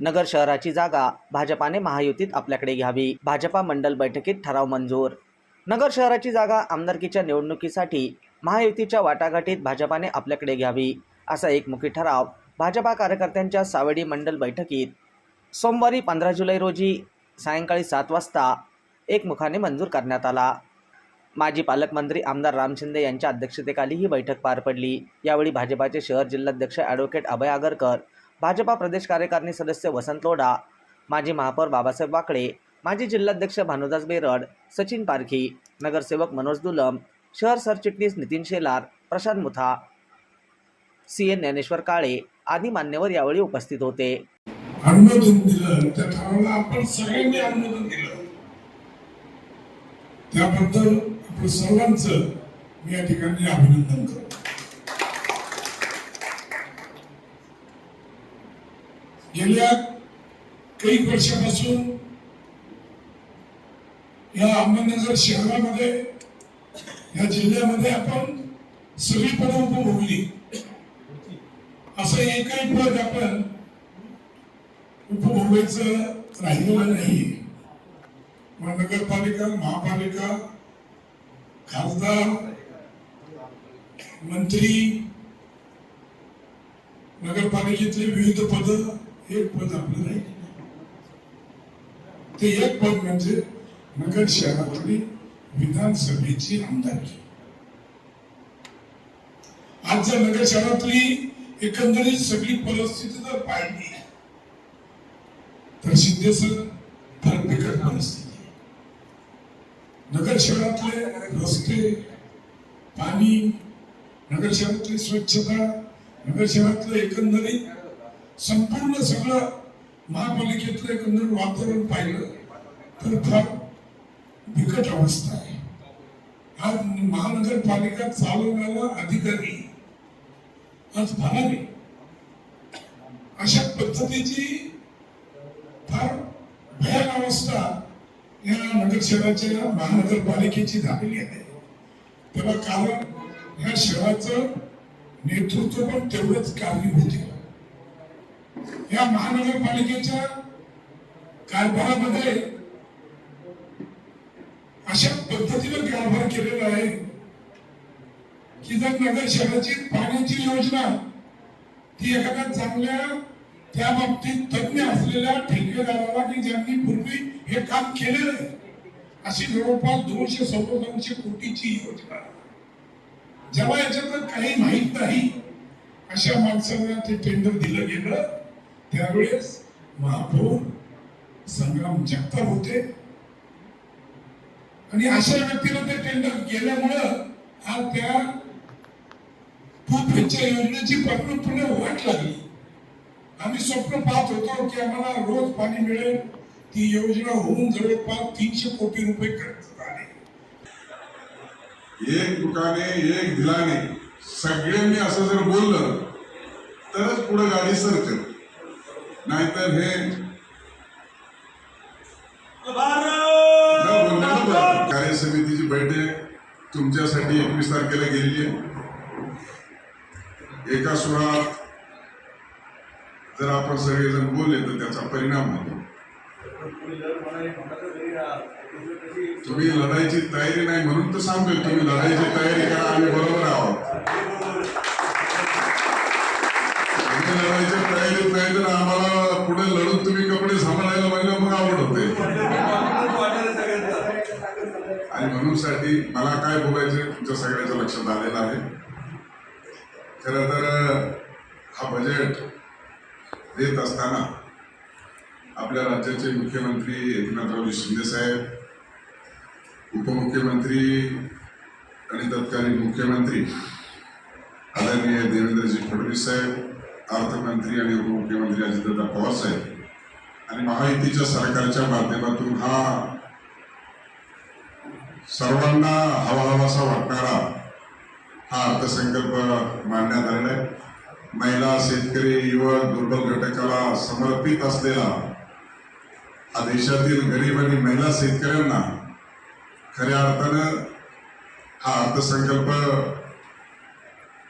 नगर शहराची जागा भाजपाने महायुतीत आपल्याकडे घ्यावी. भाजपा मंडल बैठकीत ठराव मंजूर. नगर शहराची जागा आमदारकीच्या निवडणुकीसाठी महायुतीच्या वाटाघाटीत भाजपाने आपल्याकडे घ्यावी असा एकमुखी ठराव भाजपा कार्यकर्त्यांच्या सावेडी मंडल बैठकीत सोमवारी पंधरा जुलै रोजी सायंकाळी सात वाजता एकमुखाने मंजूर करण्यात आला. माजी पालकमंत्री आमदार राम शिंदे यांच्या अध्यक्षतेखाली ही बैठक पार पडली. यावेळी भाजपाचे शहर जिल्हाध्यक्ष ॲडव्होकेट अभय आगरकर भाजपा प्रदेश कार्यकारिणी सदस्य वसंत लोढा माजी महापौर बाबासाहेब वाकळे माजी जिल्हाध्यक्ष भानुदास बेरड सचिन पारखी नगरसेवक मनोज दुलम शहर सरचिटणीस नितीन शेलार प्रशांत मुथा सी एन ज्ञानेश्वर काळे आदी मान्यवर यावेळी उपस्थित होते. अनुमोदन दिलं. त्या ठरावाला आपण सगळ्यांनी अनुमोदन दिलं. त्याबद्दल आपण सर्वांचं मी या ठिकाणी अभिनंदन करतो. गेल्या काही वर्षापासून या अहमदनगर शहरामध्ये या जिल्ह्यामध्ये आपण सगळी पदं उपभोगली. असं एकही पद आपण उपभोगायचं राहिलेलं नाही. मग नगरपालिका महापालिका खासदार मंत्री नगरपालिकेतले विविध पद एक पद आपलं नाही. ते एक पद म्हणजे नगर शहरातली विधानसभेची आमदारकी. आज जर नगर शहरातली एकंदरीत सगळी परिस्थिती जर पाहिली तर शिंदे सर फार बिकट परिस्थिती. नगर शहरातले रस्ते पाणी नगर शहरातली स्वच्छता नगर शहरातलं एकंदरीत संपूर्ण सगळं महापालिकेतलं एकंदर वातावरण पाहिलं तर फार बिकट अवस्था आहे. आज महानगरपालिका चालवणारा अधिकारी आज भरारी अशा पद्धतीची फार भयान अवस्था या नगर शहराच्या महानगरपालिकेची झालेली आहे. त्याला कारण या शहराचं नेतृत्व पण तेवढंच कारणीभूत आहे. या महानगरपालिकेच्या कारभारामध्ये अशा पद्धतीनं कारभार केलेला आहे की जर नगर शहराची पाण्याची योजना ती एखाद्या चांगल्या त्या बाबतीत तज्ञ असलेल्या ठेकेदाराला की ज्यांनी पूर्वी हे काम केलेलं आहे अशी जवळपास दोनशे सव्वा दोनशे कोटीची योजना जेव्हा याच्यात काही माहीत नाही अशा माणसांना ते टेंडर दिलं गेलं. त्यावेळेस महापौर संग्राम जगताप होते. आणि अशा व्यक्तीला ते टेंडर गेल्यामुळं आज त्या पूर्वीच्या योजनेची पूर्णपणे वाट लागली. आम्ही स्वप्न पाहत होतो की आम्हाला रोज पाणी मिळेल. ती योजना होऊन जवळपास तीनशे कोटी रुपये खर्च झाले. एक दुकाने एक दिलाने. सगळ्यांनी असं जर बोललं तरच पुढे गाडी सरते नाहीतर हे कार्यसमितीची कार्य समितीची बैठक तुमच्यासाठी एकवीस तारखेला गेलेली आहे. एका सुरात जर आपण सगळेजण बोलले तर त्याचा परिणाम होतो. तुम्ही लढायची तयारी नाही म्हणून तर सांगतोय तुम्ही लढायची तयारी करा आम्ही बरोबर आहोत तुम्ही लढायची तयारीत नाही तर आम्हाला पुढे लढून तुम्ही कपडे सांभाळायला पाहिजे मग आवड होते आणि म्हणून साठी मला काय बोलायचं तुमच्या सगळ्याच्या लक्षात आलेलं आहे. खरं तर हा बजेट देत असताना आपल्या राज्याचे मुख्यमंत्री एकनाथरावजी शिंदेसाहेब उपमुख्यमंत्री आणि तत्कालीन मुख्यमंत्री आदरणीय देवेंद्रजी फडणवीस साहेब अर्थमंत्री आणि उपमुख्यमंत्री अजितदादा पवार साहेब आणि महायुतीच्या सरकारच्या माध्यमातून हा सर्वांना हवा हवासा वाटणारा हा अर्थसंकल्प मांडण्यात आलेला आहे. महिला शेतकरी युवक दुर्बल घटकाला समर्पित असलेला हा देशातील गरीब आणि महिला शेतकऱ्यांना खऱ्या अर्थानं हा अर्थसंकल्प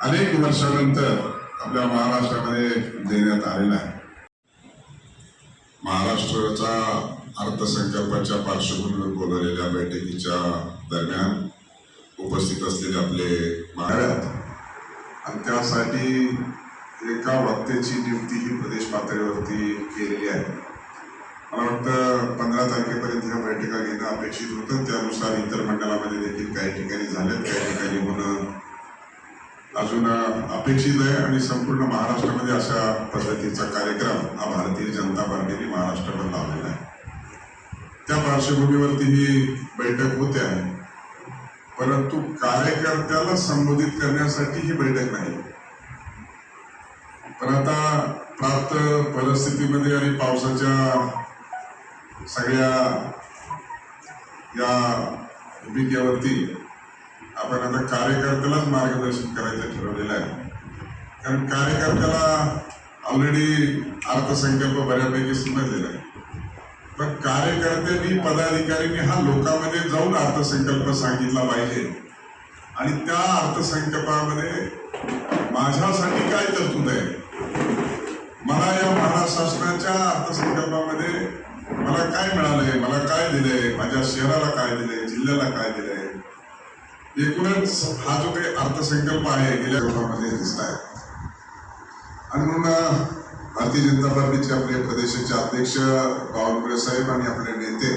अनेक वर्षानंतर आपल्या महाराष्ट्रामध्ये देण्यात आलेला आहे. महाराष्ट्राचा अर्थसंकल्पाच्या पार्श्वभूमीवर बोलवलेल्या बैठकीच्या दरम्यान उपस्थित असलेले आपले महाराज आणि त्यासाठी एका वक्त्याची नियुक्ती ही प्रदेश पातळीवरती केलेली आहे. मला वाटतं पंधरा तारखेपर्यंत ह्या बैठका घेणं अपेक्षित होतं. त्यानुसार इतर मंडळामध्ये देखील काही ठिकाणी झाल्यात काही ठिकाणी होणं अजून अपेक्षित आहे. आणि संपूर्ण महाराष्ट्रामध्ये अशा पद्धतीचा कार्यक्रम हा भारतीय जनता पार्टीने महाराष्ट्रावर लावलेला आहे. त्या पार्श्वभूमीवरती ही बैठक होते आहे परंतु कार्यकर्त्याला संबोधित करण्यासाठी ही बैठक नाही. पण आता प्राप्त परिस्थितीमध्ये आणि पावसाच्या सगळ्या या भूमिकेवरती आपण आता कार्यकर्त्यालाच मार्गदर्शन करायचं ठरवलेलं आहे. कारण कार्यकर्त्याला ऑलरेडी अर्थसंकल्प बऱ्यापैकी समजलेला आहे. पण कार्यकर्त्यांनी पदाधिकाऱ्यांनी हा लोकांमध्ये जाऊन अर्थसंकल्प सांगितला पाहिजे. आणि त्या अर्थसंकल्पामध्ये माझ्यासाठी काय तरतूद आहे? मला या महाराष्ट्र शासनाच्या अर्थसंकल्पामध्ये मला काय मिळालंय? मला काय दिलंय? माझ्या शहराला काय दिलंय? जिल्ह्याला काय दिलंय? एकूणच हा जो काही अर्थसंकल्प आहे गेल्या वर्षामध्ये दिसत आहे. आणि म्हणून भारतीय जनता पार्टीचे आपले प्रदेशाचे अध्यक्ष बावनकुळे साहेब आणि आपले नेते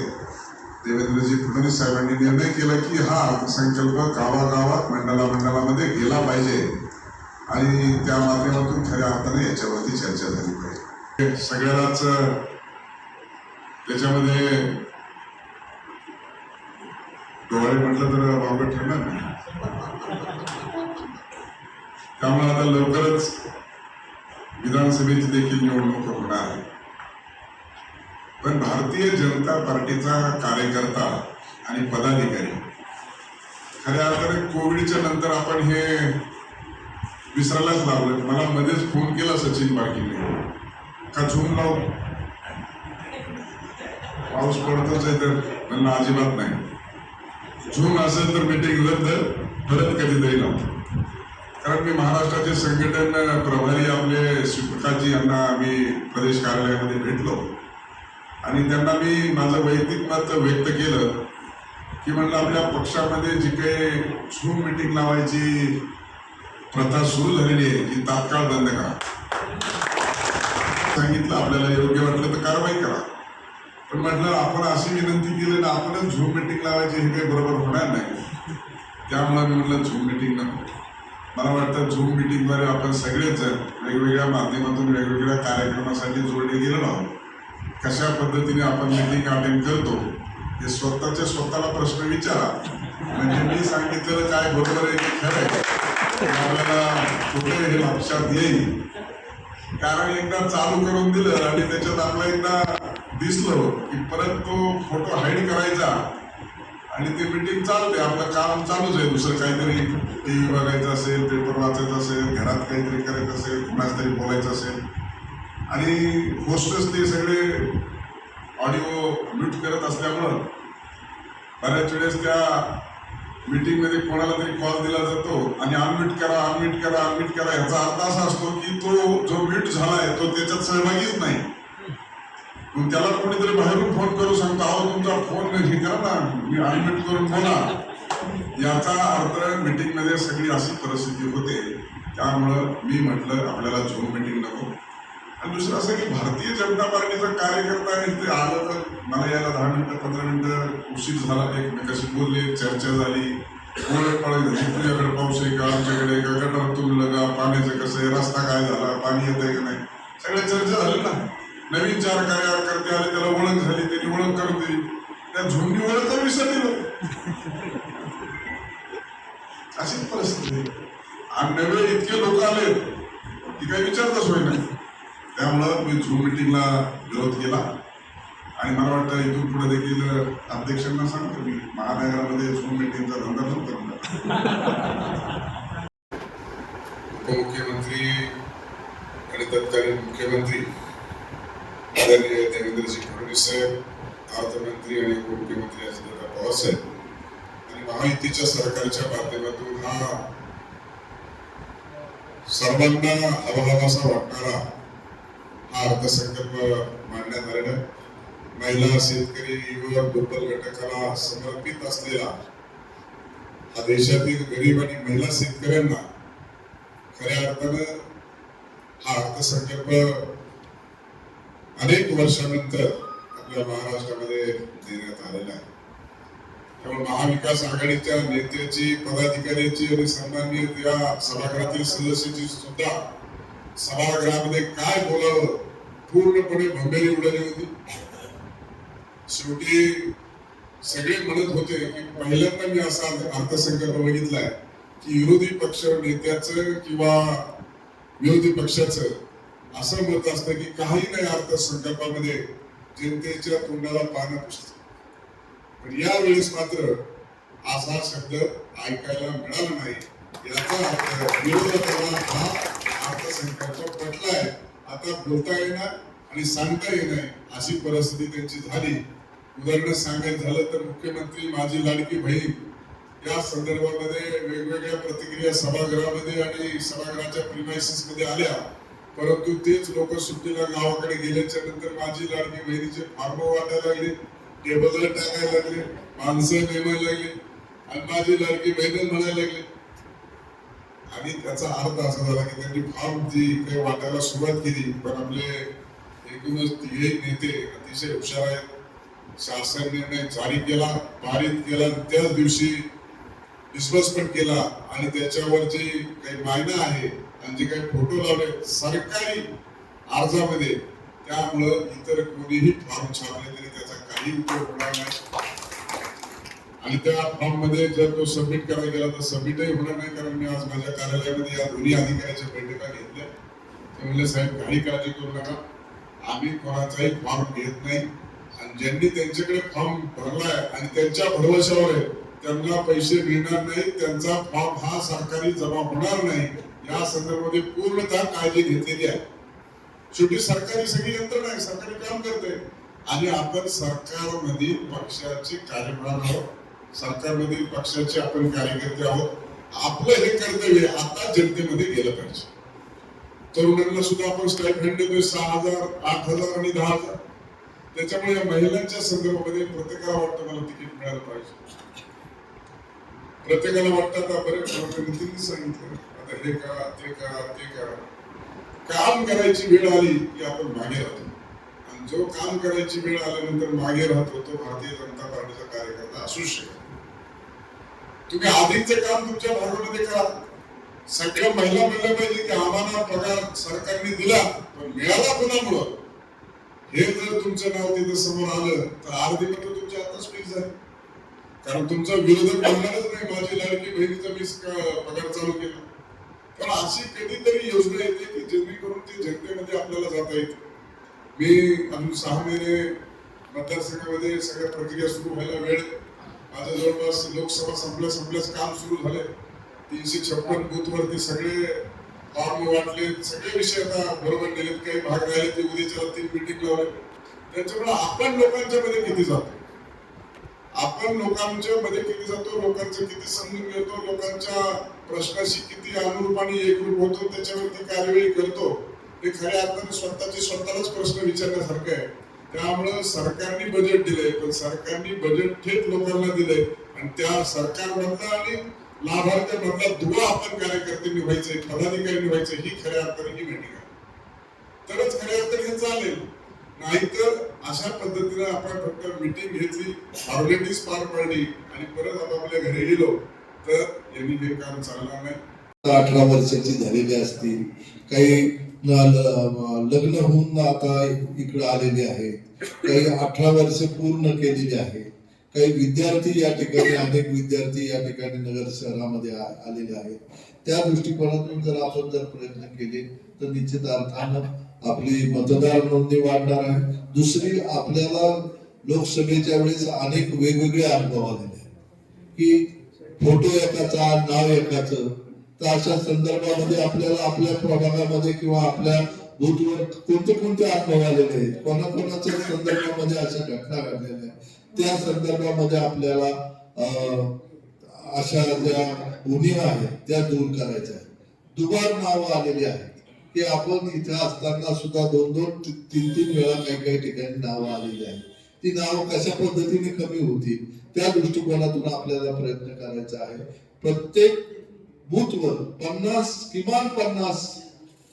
देवेंद्रजी फडणवीस साहेबांनी निर्णय केला की हा अर्थसंकल्प गावागावात मंडला मंडळामध्ये गेला पाहिजे. आणि त्या माध्यमातून खऱ्या अर्थाने याच्यावरती चर्चा झाली पाहिजे. सगळ्यालाच त्याच्यामध्ये डोळे म्हटलं तर वावगं ठरणार नाही. त्यामुळे आता लवकरच विधानसभेची देखील निवडणूक होणार आहे. पण भारतीय जनता पार्टीचा कार्यकर्ता आणि पदाधिकारी खऱ्या अर्थाने कोविडच्या नंतर आपण हे विसरायलाच लागलो मला मध्येच फोन केला सचिन पाटीलने का झूम लाव? पाऊस पडतोच आहे तर म्हणलं अजिबात नाही. झूम असेल तर मीटिंग रद्द परत कधीतरी लावतो. कारण मी महाराष्ट्राचे संघटन प्रभारी आपले शिवप्रकाशजी यांना आम्ही प्रदेश कार्यालयामध्ये भेटलो. आणि त्यांना मी माझं वैयक्तिक मत व्यक्त केलं की म्हणलं आपल्या पक्षामध्ये जी काही झूम मिटिंग लावायची प्रथा सुरू झालेली आहे ती तात्काळ बंद करा. सांगितलं आपल्याला योग्य वाटलं तर कारवाई करा. पण म्हटलं आपण अशी विनंती केली ना आपणच झूम मिटिंग लावायची हे काही बरोबर होणार नाही. त्यामुळे मी म्हटलं झूम मिटिंग नको. मला वाटतं झूम मिटिंगद्वारे आपण सगळेच वेगवेगळ्या माध्यमातून वेगवेगळ्या कार्यक्रमासाठी जोडले गेलेलो आहोत. कशा पद्धतीने आपण मिटिंग अटेंड करतो हे स्वतःच्या स्वतःला प्रश्न विचारा. म्हणजे मी सांगितलेलं काय बरोबर आहे की खरं आहे आपल्याला कुठे हे लक्षात येईल. कारण एकदा चालू करून दिलं आणि त्याच्यात आपला एकदा दिसलो की परत तो फोटो हाईड करायचा आणि ते मीटिंग चालते आपलं काम चालूच आहे. दुसरं काहीतरी टी व्ही बघायचं असेल पेपर वाचायचं असेल घरात काहीतरी करायचं असेल कुणाच तरी बोलायचं असेल. आणि होस्टच ते सगळे ऑडिओ म्यूट करत असल्यामुळं बऱ्याच वेळेस त्या मिटिंगमध्ये कोणाला तरी कॉल दिला जातो. आणि अनम्यूट करा अनम्यूट करा अनम्यूट करा. याचा अर्थ असा असतो की तो जो म्यूट आहे तो त्याच्यात सहभागीच नाही. मग त्याला कोणीतरी बाहेरून फोन करू सांगतो अहो तुमचा फोन हे करा ना मी अनम्यूट करून बोला याचा अर्थ मीटिंगमध्ये सगळी अशी परिस्थिती होते त्यामुळं मी म्हटलं आपल्याला झूम मीटिंग नको. आणि दुसरं असं की भारतीय जनता पार्टीचा कार्यकर्ता आहे ते आलं तर मला यायला दहा मिनटं पंधरा मिनटं उशीर झाला एकमेकाशी बोलले चर्चा झाली. झाली तुझ्याकडे पाऊस आहे का? आमच्याकडे का गटार तुरलं का पाण्याचं कसं आहे? रस्ता काय झाला? पाणी येत आहे का नाही? सगळ्या चर्चा झाली ना. नवीन चार कार्यकर्ते आले त्याला ओळख झाली त्याने ओळख करून दिली. त्या झोंडी ओळख तर विसरली लोक. अशीच परिस्थिती आणि नवे इतके लोक आले की काही विचारताच होईना त्यामुळं मी झूम मिटिंगला विरोध केला. आणि मला वाटतं इथून पुढे देखील अध्यक्षांना सांगतो मी महानगरामध्ये झूम मिटिंगचा धंदा बंद करून उपमुख्यमंत्री आणि तत्कालीन मुख्यमंत्री आदरणीय देवेंद्रजी फडणवीस साहेब अर्थमंत्री आणि उपमुख्यमंत्री अजितदादा पवारसाहेब. आणि महायुतीच्या सरकारच्या माध्यमातून हा सर्वांना हवाहवासा वाटणारा हा अर्थसंकल्प मांडण्यात आलेला महिला शेतकरी युवक दुर्बल घटकाला समर्पित असलेला हा देशातील गरीब आणि महिला शेतकऱ्यांना खऱ्या अर्थानं हा अर्थसंकल्प अनेक वर्षानंतर आपल्या महाराष्ट्रामध्ये देण्यात आलेला आहे. त्यामुळे महाविकास आघाडीच्या नेत्याची पदाधिकाऱ्याची आणि सन्माननीय त्या सभागृहातील सदस्याची सुद्धा सभागृहामध्ये काय बोलावं पूर्णपणे भंबेरी उडाली होती. शेवटी सगळे म्हणत होते की पहिल्यांदा मी असा अर्थसंकल्प बघितलाय की विरोधी पक्ष नेत्याचं किंवा विरोधी पक्षाचं असं मत असतं की काही नाही अर्थसंकल्पामध्ये जनतेच्या तोंडाला पानं पुसत पण यावेळेस मात्र असा शब्द ऐकायला मिळाला नाही. याचा अर्थ विरोधकांना हा अर्थसंकल्प पटलाय. आता बोलता येणार आणि सांगता येणार अशी परिस्थिती त्यांची झाली. उदाहरण सांगायचं झालं तर मुख्यमंत्री माझी लाडकी बहीण या संदर्भामध्ये वेगवेगळ्या प्रतिक्रिया सभागृहामध्ये आणि सभागृहाच्या प्रिमायसिसमध्ये आल्या. परंतु तेच लोक सुट्टीला गावाकडे गेल्याच्यानंतर माझी लाडकी बहिणीचे फार्म वाटायला लागले टेबलला टाकायला लागले माणसं नेमायला लागले. आणि माझी लाडकी बहिण म्हणायला लागले. आणि त्याचा अर्थ असा झाला की त्यांनी फार्म ती काही वाटायला सुरुवात केली पण आपले एकूणच तिघे नेते अतिशय हुशार आहेत. शासन निर्णय जारी केला पारित केला त्याच दिवशी डिस्बर्समेंट केला. आणि त्याच्यावर जे काही मायना आहे आणि जे काही फोटो लावले सरकारी अर्जामध्ये त्यामुळं इतर कोणीही फॉर्म छापले तरी त्याचा काही उपयोग होणार नाही. आणि त्या फॉर्ममध्ये जर तो सबमिट करायला गेला तर सबमिटही होणार नाही कारण मी आज माझ्या कार्यालयामध्ये या दोन्ही अधिकाऱ्याच्या बैठका घेतल्या. ते म्हणले साहेब काही काळजी करू नका. आम्ही कोणाचाही फॉर्म घेत नाही. आणि ज्यांनी त्यांच्याकडे फॉर्म भरलाय आणि त्यांच्या भरवशावर आहे त्यांना पैसे मिळणार नाही त्यांचा फॉर्म हा सरकारी जमा होणार नाही. या संदर्भामध्ये पूर्णतः काळजी घेतलेली आहे. शेवटी सरकारी सगळी यंत्रणा आहे सरकारी काम करते आणि आपण सरकारमधील पक्षाचे कार्यभार आहोत सरकारमधील पक्षाचे आपण कार्यकर्ते आहोत आपलं हे कर्तव्य आता जनतेमध्ये गेलं पाहिजे. तरुणांना सुद्धा आपण स्टायफंड देतोय सहा हजार आठ हजार आणि दहा हजार. त्याच्यामुळे या महिलांच्या संदर्भामध्ये प्रत्येकाला वाटतं मला तिकीट मिळालं पाहिजे. प्रत्येकाला वाटतं आता बरेच सांगितलं. आता हे करा ते करा ते करा. काम करायची वेळ आली की आपण मागे राहतो. आणि जो काम करायची वेळ आल्यानंतर मागे राहतो तो भारतीय जनता पार्टीचा कार्यकर्ता असू शकतो तुम्ही आधीच काम तुमच्या भागामध्ये करा. सगळ्या महिला म्हणलं पाहिजे की आम्हाला पगार सरकारने दिला पण मिळाला कुणामुळं? हे जर तुमचं नाव तिथं समोर आलं तर अर्धी मतं तुमच्या आताच फिक्स झाली. कारण तुमचा विरोधक म्हणणारच नाही. माझी लाडकी बहिणीचा मी पगार चालू केला. अशी कधीतरी योजना येते की जेणेकरून ते जनतेमध्ये आपल्याला जाता येते मी अजून सहा महिने मतदारसंघामध्ये सगळ्या प्रक्रिया सुरू व्हायला वेळ माझ्या जवळपास लोकसभा संपल्या संपल्याच काम सुरू झाले तीनशे छप्पन बूथ वरती सगळे फॉर्म वाटले. सगळे विषय आता बरोबर नेलेत काही भाग राहिले ते उद्याच्या तीन मिटिंग लावले. त्याच्यामुळे आपण लोकांच्या मध्ये किती जातो? आपण लोकांच्या मध्ये किती जातो लोकांचं किती समजून घेतो लोकांच्या प्रश्नाशी किती अनुरूप आणि एकरूप होतो त्याच्यावरती कार्यवाही करतो हे खऱ्या अर्थाने स्वतःचे स्वतःलाच प्रश्न विचारण्यासारखं आहे. त्यामुळं सरकारने बजेट दिलंय पण सरकारने बजेट थेट लोकांना दिलंय आणि त्या सरकारमधला आणि लाभार्थ्यामधला दुवा आपण कार्यकर्ते निभायचे पदाधिकारी निभायचे ही खऱ्या अर्थाने ही मीटिंग आहे. तरच खऱ्या अर्थाने हे चालेल. नाहीतर अशा पद्धतीने आपण फक्त मिटिंग घेतली फॉर्मॅलिटीज पार पाडली आणि परत आपापल्या घरी गेलो तर यांनी हे काम चालणार नाही. अठरा वर्षाची झालेली असतील काही लग्न होऊन आता इकडे आलेले आहेत काही अठरा वर्ष पूर्ण केलेली आहेत काही विद्यार्थी या ठिकाणी अनेक विद्यार्थी या ठिकाणी नगर शहरामध्ये आलेले आहेत. त्या दृष्टिकोनातून जर आपण जर प्रयत्न केले तर निश्चित अर्थानं आपली मतदार नोंदणी वाढणार आहे. दुसरी आपल्याला लोकसभेच्या वेळेस अनेक वेगवेगळे अनुभव आलेले आहेत. की फोटो एकाचा नाव एकाचं तर अशा संदर्भामध्ये आपल्याला आपल्या प्रभागामध्ये किंवा आपल्या बूथवर कोणते कोणते अनुभव आलेले आहेत? कोणाकोणाच्या संदर्भामध्ये अशा घटना घडलेल्या आहेत? त्या संदर्भामध्ये आपल्याला अं, अशा ज्या उणिवा आहेत त्या दूर करायच्या आहेत. दुबार नावं आलेली आहेत. की आपण इथे असताना सुद्धा दोन दोन तीन तीन वेळा काही काही ठिकाणी नावं आलेली आहेत. ती नावं कशा पद्धतीने कमी होतील त्या दृष्टिकोनातून आपल्याला प्रयत्न करायचा आहे. प्रत्येक बूथवर पन्नास किमान पन्नास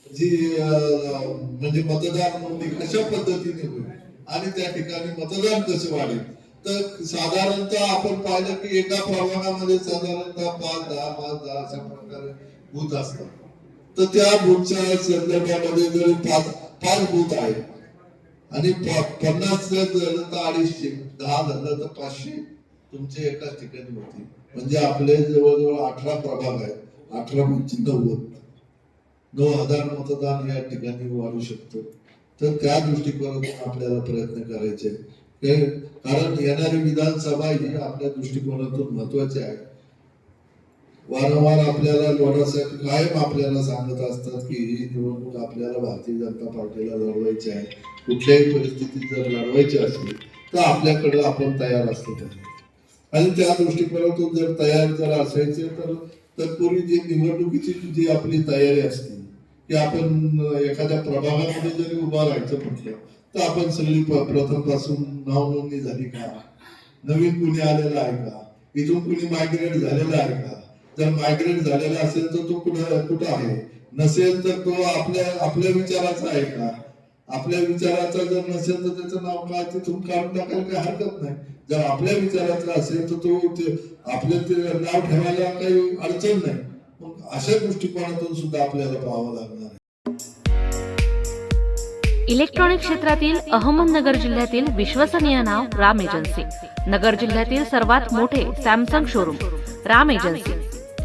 जी म्हणजे मतदार नोंदणी कशा पद्धतीने होईल आणि त्या ठिकाणी मतदान कसे वाढेल? तर साधारणतः आपण पाहिलं की एका प्रभागामध्ये साधारणतः पाच दहा पाच दहा अशा प्रकारे बूथ असतात. तर त्या बूथच्या संदर्भामध्ये जर पाच पाच बूथ आहे. आणि पन्नास झालं तर अडीचशे दहा झालं तर पाचशे तुमचे एकाच ठिकाणी होते म्हणजे आपले जवळजवळ अठरा प्रभाग आहेत. अठरा म्हणजे नव्वद. नऊ हजार मतदान या ठिकाणी वाढू शकतो. तर त्या दृष्टिकोनातून आपल्याला प्रयत्न करायचे कारण येणारी विधानसभा ही आपल्या दृष्टिकोनातून महत्वाची आहे. वारंवार आपल्याला लोणासाहेब कायम आपल्याला सांगत असतात की ही निवडणूक आपल्याला भारतीय जनता पार्टीला लढवायची आहे. कुठल्याही परिस्थितीत जर लढवायची असेल तर आपल्याकडे आपण तयार असतो आणि त्या दृष्टिकोनातून जर तयार जर असायचे तर तत्पूर्वी जी निवडणुकीची जी आपली तयारी असते की आपण एखाद्या प्रभागामध्ये जरी उभा राहायचं म्हटलं तर आपण सगळी प्रथमपासून प्रथमपासून नाव नोंदणी झाली का? नवीन कुणी आलेला आहे का? इथून कुणी मायग्रेट झालेला आहे का? जर मायग्रेट झालेला असेल तर तो कुठे कुठं आहे? नसेल तर तो आपल्या आपल्या विचाराचा आहे का? आपल्या विचाराचा जर नसेल तर त्याचं नाव काय तिथून काढून टाकायला काही हरकत नाही. जर आपल्या विचाराचा असेल तर तो आपलं ते नाव ठेवायला काही अडचण नाही. मग अशा दृष्टिकोनातून सुद्धा आपल्याला पाहावं लागणार आहे. इलेक्ट्रॉनिक क्षेत्रातील अहमदनगर जिल्ह्यातील विश्वसनीय नाव राम एजन्सी. नगर जिल्ह्यातील सर्वात मोठे सॅमसंग शोरूम राम एजन्सी.